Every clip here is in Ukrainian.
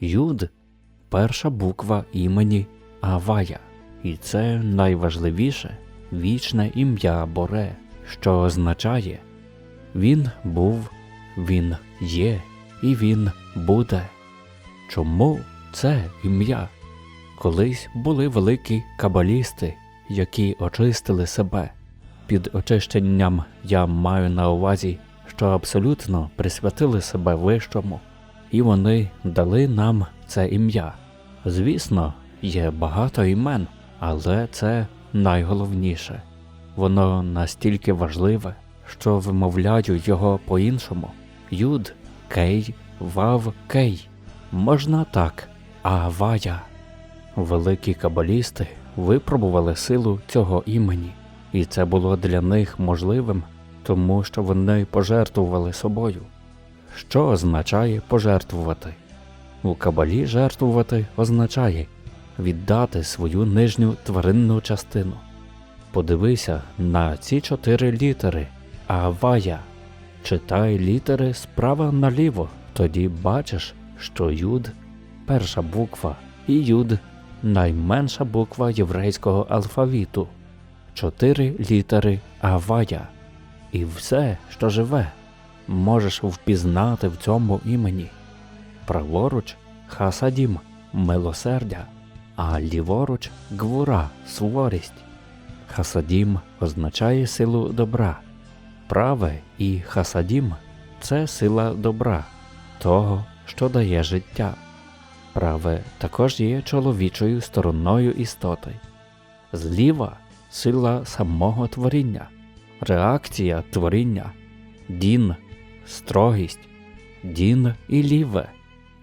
Юд перша буква імені Авая, і це найважливіше вічне ім'я Боре, що означає Він був, Він є і Він буде. Чому це ім'я? Колись були великі кабалісти, які очистили себе. Під очищенням я маю на увазі, що абсолютно присвятили себе вищому, і вони дали нам це ім'я. Звісно, є багато імен, але це найголовніше. Воно настільки важливе, що вимовляю його по-іншому. Юд, Кей, Вав, Кей. Можна так, Авая. Великі кабалісти випробували силу цього імені, і це було для них можливим, тому що вони пожертвували собою. Що означає пожертвувати? У кабалі жертвувати означає віддати свою нижню тваринну частину. Подивися на ці чотири літери Авая. Читай літери справа наліво, тоді бачиш, що юд перша буква і юд найменша буква єврейського алфавіту. Чотири літери Авая. І все, що живе, можеш впізнати в цьому імені. Праворуч хасадім милосердя, а ліворуч гвура суворість. Хасадім означає силу добра. Праве і хасадім це сила добра, того, що дає життя. Праве також є чоловічою стороною істоти. Зліва сила самого творіння, реакція творіння, дін, строгість, дін і ліве,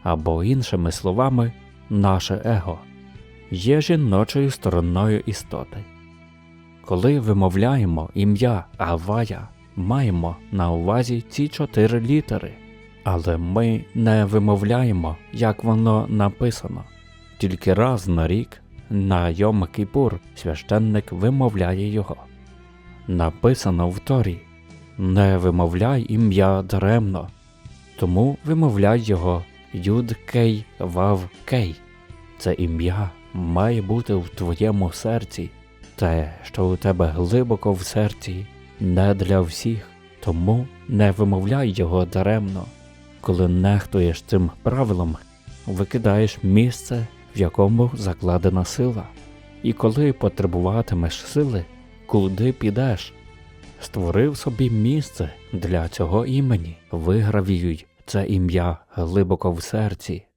або іншими словами, наше его, є жіночою стороною істоти. Коли вимовляємо ім'я Авая, маємо на увазі ці чотири літери, але ми не вимовляємо, як воно написано. Тільки раз на рік на Йом Кіпур священник вимовляє його. Написано в Торі Не вимовляй ім'я даремно, тому вимовляй його Юд Кей Вав Кей. Це ім'я має бути в твоєму серці, те, що у тебе глибоко в серці, не для всіх, тому не вимовляй його даремно. Коли нехтуєш цим правилом, викидаєш місце, в якому закладена сила. І коли потребуватимеш сили, куди підеш? Створив собі місце для цього імені, вигравіюй це ім'я глибоко в серці,